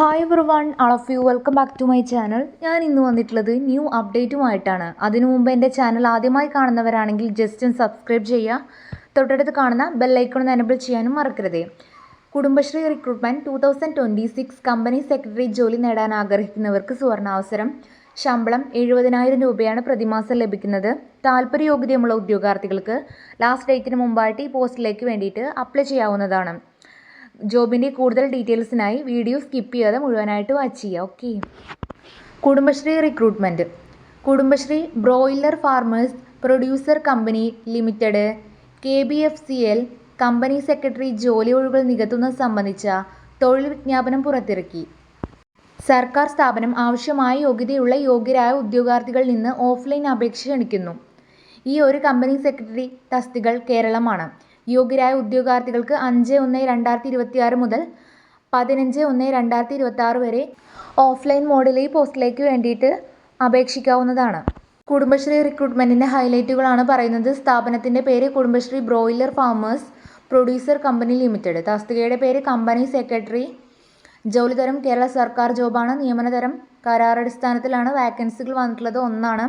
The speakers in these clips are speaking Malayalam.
Hi everyone all of you welcome back to my channel ഞാൻ ഇന്ന് വന്നിട്ടുള്ളത് ന്യൂ അപ്ഡേറ്റുമായിട്ടാണ് അതിനു മുമ്പ് എന്റെ ചാനൽ ആദ്യമായി കാണുന്നവരാണെങ്കിൽ ജസ്റ്റ് ഒന്ന് സബ്സ്ക്രൈബ് ചെയ്യുക. തൊട്ടടുത്ത് കാണുന്ന ബെല്ലൈക്കൺ ഒന്ന് എനബിൾ ചെയ്യാനും മറക്കരുത്. Kudumbashree recruitment two thousand twenty six company secretary ജോലി നേടാൻ ആഗ്രഹിക്കുന്നവർക്ക് സുവർണാവസരം. ശമ്പളം എഴുപതിനായിരം രൂപയാണ് പ്രതിമാസം ലഭിക്കുന്നത്. താല്പര്യയോഗ്യതയുമുള്ള ഉദ്യോഗാർത്ഥികൾക്ക് ലാസ്റ്റ് ഡേറ്റിന് മുമ്പായിട്ട് ഈ പോസ്റ്റിലേക്ക് വേണ്ടിയിട്ട് അപ്ലൈ ചെയ്യാവുന്നതാണ്. ജോബിന്റെ കൂടുതൽ ഡീറ്റെയിൽസിനായി വീഡിയോ സ്കിപ്പ് ചെയ്യാതെ മുഴുവനായിട്ട് വാച്ച് ചെയ്യുക okay Kudumbashree recruitment Kudumbashree broiler farmers producer company limited K B F C L company secretary ജോലി ഒഴിവുകൾ നികത്തുന്നത് സംബന്ധിച്ച തൊഴിൽ വിജ്ഞാപനം പുറത്തിറക്കി. സർക്കാർ സ്ഥാപനം ആവശ്യമായ യോഗ്യതയുള്ള യോഗ്യരായ ഉദ്യോഗാർത്ഥികളിൽ നിന്ന് ഓഫ്ലൈൻ അപേക്ഷ ക്ഷണിക്കുന്നു. ഈ ഒരു കമ്പനി സെക്രട്ടറി തസ്തികൾ കേരളമാണ്. യോഗ്യരായ ഉദ്യോഗാർത്ഥികൾക്ക് അഞ്ച് ഒന്ന് രണ്ടായിരത്തി ഇരുപത്തി ആറ് മുതൽ പതിനഞ്ച് ഒന്ന് രണ്ടായിരത്തി ഇരുപത്തി ആറ് വരെ ഓഫ്ലൈൻ മോഡിൽ ഈ പോസ്റ്റിലേക്ക് വേണ്ടിയിട്ട് അപേക്ഷിക്കാവുന്നതാണ്. കുടുംബശ്രീ റിക്രൂട്ട്മെന്റിന്റെ ഹൈലൈറ്റുകളാണ് പറയുന്നത്. സ്ഥാപനത്തിന്റെ പേര് Kudumbashree broiler farmers producer company limited. തസ്തികയുടെ പേര് കമ്പനി സെക്രട്ടറി. ജോലിതരം കേരള സർക്കാർ ജോബാണ്. നിയമനതരം കരാറടിസ്ഥാനത്തിലാണ്. വാക്കൻസികൾ വന്നിട്ടുള്ളത് ഒന്നാണ്.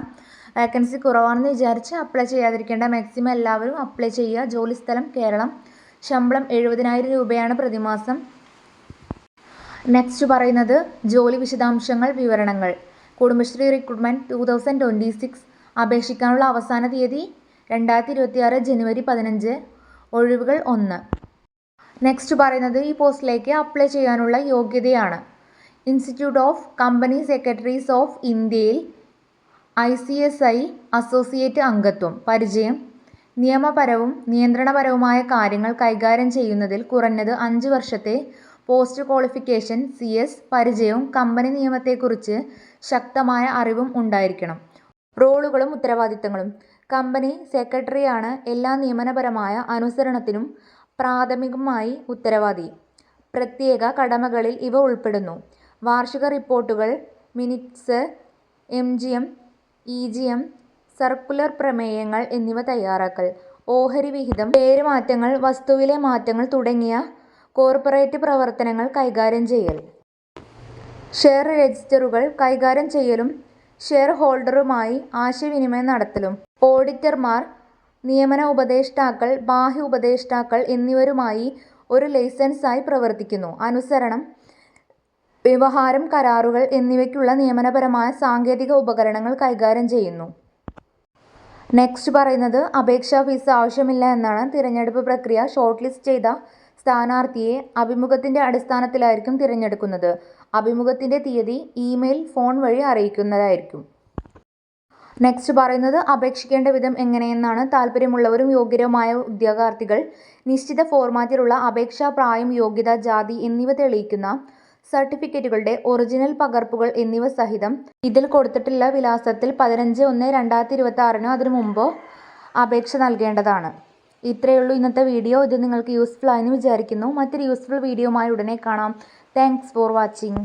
വാക്കൻസി കുറവാണെന്ന് വിചാരിച്ച് അപ്ലൈ ചെയ്യാതിരിക്കേണ്ട. മാക്സിമം എല്ലാവരും അപ്ലൈ ചെയ്യുക. ജോലി സ്ഥലം കേരളം. ശമ്പളം എഴുപതിനായിരം രൂപയാണ് പ്രതിമാസം. നെക്സ്റ്റ് പറയുന്നത് ജോലി വിശദാംശങ്ങൾ വിവരണങ്ങൾ. Kudumbashree recruitment two thousand twenty six അപേക്ഷിക്കാനുള്ള അവസാന തീയതി രണ്ടായിരത്തി ഇരുപത്തിയാറ് ജനുവരി പതിനഞ്ച്. ഒഴിവുകൾ ഒന്ന്. നെക്സ്റ്റ് പറയുന്നത് ഈ പോസ്റ്റിലേക്ക് അപ്ലൈ ചെയ്യാനുള്ള യോഗ്യതയാണ്. Institute of company secretaries of ഇന്ത്യയിൽ I C S I associate അംഗത്വം പരിചയം. നിയമപരവും നിയന്ത്രണപരവുമായ കാര്യങ്ങൾ കൈകാര്യം ചെയ്യുന്നതിൽ കുറഞ്ഞത് അഞ്ച് വർഷത്തെ പോസ്റ്റ് ക്വാളിഫിക്കേഷൻ സി എസ് പരിചയവും കമ്പനി നിയമത്തെക്കുറിച്ച് ശക്തമായ അറിവും ഉണ്ടായിരിക്കണം. റോളുകളും ഉത്തരവാദിത്തങ്ങളും. കമ്പനി സെക്രട്ടറിയാണ് എല്ലാ നിയമനപരമായ അനുസരണത്തിനും പ്രാഥമികമായി ഉത്തരവാദി. പ്രത്യേക കടമകളിൽ ഇവ ഉൾപ്പെടുന്നു. വാർഷിക റിപ്പോർട്ടുകൾ minutes M G M E G M circular പ്രമേയങ്ങൾ എന്നിവ തയ്യാറാക്കൽ ഓഹരി വിഹിതം പേരുമാറ്റങ്ങൾ വസ്തുവിലെ മാറ്റങ്ങൾ തുടങ്ങിയ കോർപ്പറേറ്റ് പ്രവർത്തനങ്ങൾ കൈകാര്യം ചെയ്യൽ. ഷെയർ രജിസ്റ്ററുകൾ കൈകാര്യം ചെയ്യലും ഷെയർ ഹോൾഡറുമായി ആശയവിനിമയം നടത്തലും ഓഡിറ്റർമാർ നിയമന ഉപദേഷ്ടാക്കൾ ബാഹ്യ ഉപദേഷ്ടാക്കൾ എന്നിവരുമായി ഒരു ലൈസൻസായി പ്രവർത്തിക്കുന്നു. അനുസരണം വ്യവഹാരം കരാറുകൾ എന്നിവയ്ക്കുള്ള നിയമനപരമായ സാങ്കേതിക ഉപകരണങ്ങൾ കൈകാര്യം ചെയ്യുന്നു. നെക്സ്റ്റ് പറയുന്നത് അപേക്ഷാ ഫീസ് ആവശ്യമില്ല എന്നാണ് തിരഞ്ഞെടുപ്പ് പ്രക്രിയ ഷോർട്ട് ലിസ്റ്റ് ചെയ്ത സ്ഥാനാർത്ഥിയെ അഭിമുഖത്തിന്റെ അടിസ്ഥാനത്തിലായിരിക്കും തിരഞ്ഞെടുക്കുന്നത്. അഭിമുഖത്തിന്റെ തീയതി ഇമെയിൽ ഫോൺ വഴി അറിയിക്കുന്നതായിരിക്കും. നെക്സ്റ്റ് പറയുന്നത് അപേക്ഷിക്കേണ്ട വിധം എങ്ങനെയെന്നാണ് താല്പര്യമുള്ളവരും യോഗ്യരുമായ ഉദ്യോഗാർത്ഥികൾ നിശ്ചിത ഫോർമാറ്റിലുള്ള അപേക്ഷാ പ്രായം യോഗ്യത ജാതി എന്നിവ തെളിയിക്കുന്ന സർട്ടിഫിക്കറ്റുകളുടെ ഒറിജിനൽ പകർപ്പുകൾ എന്നിവ സഹിതം ഇതിൽ കൊടുത്തിട്ടുള്ള വിലാസത്തിൽ പതിനഞ്ച് ഒന്ന് രണ്ടായിരത്തി ഇരുപത്തി ആറിനോ അതിനു മുമ്പോ അപേക്ഷ നൽകേണ്ടതാണ്. ഇത്രയുള്ളൂ ഇന്നത്തെ വീഡിയോ. ഇത് നിങ്ങൾക്ക് യൂസ്ഫുൾ ആയെന്ന് വിചാരിക്കുന്നു. മറ്റൊരു യൂസ്ഫുൾ വീഡിയോയുമായി ഉടനെ കാണാം. Thanks for watching